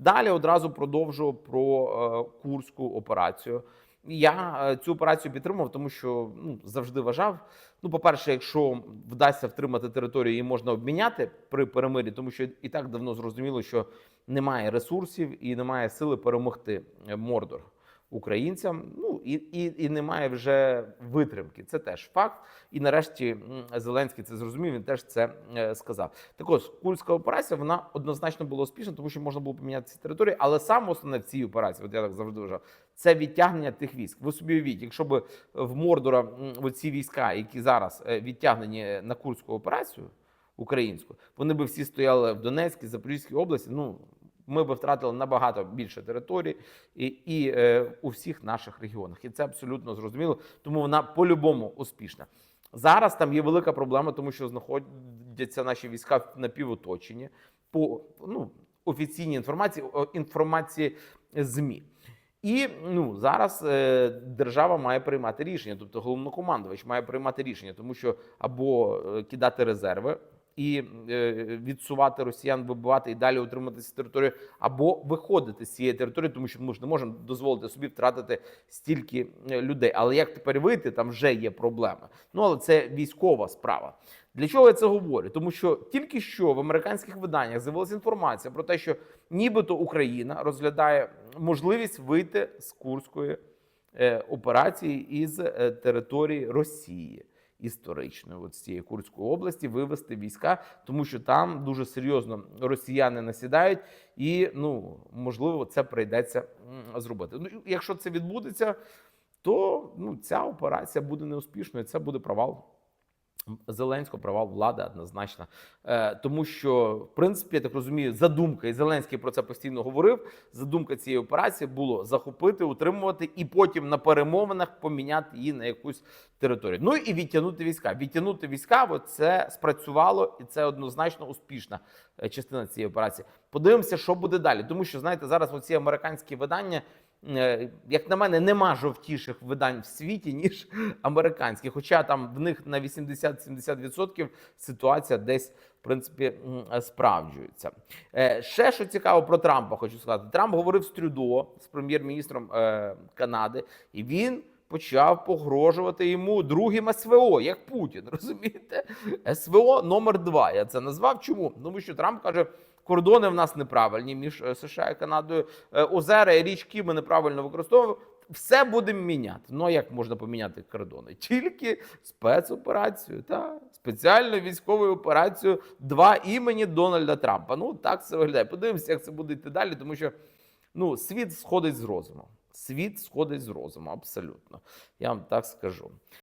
Далі одразу продовжу про е, курську операцію. Я е, цю операцію підтримав, тому що ну завжди вважав. Ну, по-перше, якщо вдасться втримати територію, її можна обміняти при перемирі, тому що і так давно зрозуміло, що немає ресурсів і немає сили перемогти е, Мордор українцям. Ну і, і, і немає вже витримки. Це теж факт. І нарешті Зеленський це зрозумів. Він теж це е, сказав. Так ось курська операція вона однозначно була успішна, тому що можна було поміняти ці території. Але саме основне в цій операції, от я так завжди вважав, це відтягнення тих військ. Ви собі уявіть, якщо б в Мордора оці війська, які зараз е, відтягнені на курську операцію українську, вони би всі стояли в Донецькій, Запорізькій області. Ну ми би втратили набагато більше територій і, і е, у всіх наших регіонах. І це абсолютно зрозуміло. Тому вона по-любому успішна. Зараз там є велика проблема, тому що знаходяться наші війська в напівоточенні по ну, офіційній інформації, інформації ЗМІ. І ну зараз е, держава має приймати рішення, тобто головнокомандувач має приймати рішення, тому що або е, кидати резерви і е, відсувати росіян, вибивати і далі утримати цю територію, або виходити з цієї території, тому що ми ж не можемо дозволити собі втратити стільки е, людей. Але як тепер вийти, там вже є проблеми. Ну але це військова справа. Для чого я це говорю? Тому що тільки що в американських виданнях з'явилася інформація про те, що нібито Україна розглядає можливість вийти з курської е, операції із території Росії історичної, от з цієї Курської області, вивести війська, тому що там дуже серйозно росіяни насідають, і ну можливо це прийдеться зробити. Ну якщо це відбудеться, то ну ця операція буде неуспішною. Це буде провал. Зеленського провал влади однозначно, е, тому що в принципі я так розумію, задумка і Зеленський про це постійно говорив. Задумка цієї операції було захопити, утримувати і потім на перемовинах поміняти її на якусь територію. Ну і відтягнути війська. Відтягнути війська, бо це спрацювало, і це однозначно успішна е, частина цієї операції. Подивимося, що буде далі, тому що знаєте, зараз оці американські видання. Е, Як на мене, нема жовтіших видань в світі, ніж американські. Хоча там в них на 80-70% ситуація десь в принципі справджується. Е, Ще що цікаво про Трампа, хочу сказати. Трамп говорив з Трюдо, з прем'єр-міністром е, Канади, і він. Почав погрожувати йому другим СВО, як Путін. Розумієте? СВО номер два. Я це назвав. Чому? Тому що Трамп каже, кордони в нас неправильні між е, США і Канадою. Е, Озера і річки ми неправильно використовуємо. Все будемо міняти. Ну а як можна поміняти кордони? Тільки спецоперацію, та спеціальну військову операцію два імені Дональда Трампа. Ну так це виглядає. Подивимося, як це буде йти далі, тому що ну світ сходить з розуму. Світ сходить з розуму, абсолютно. Я вам так скажу.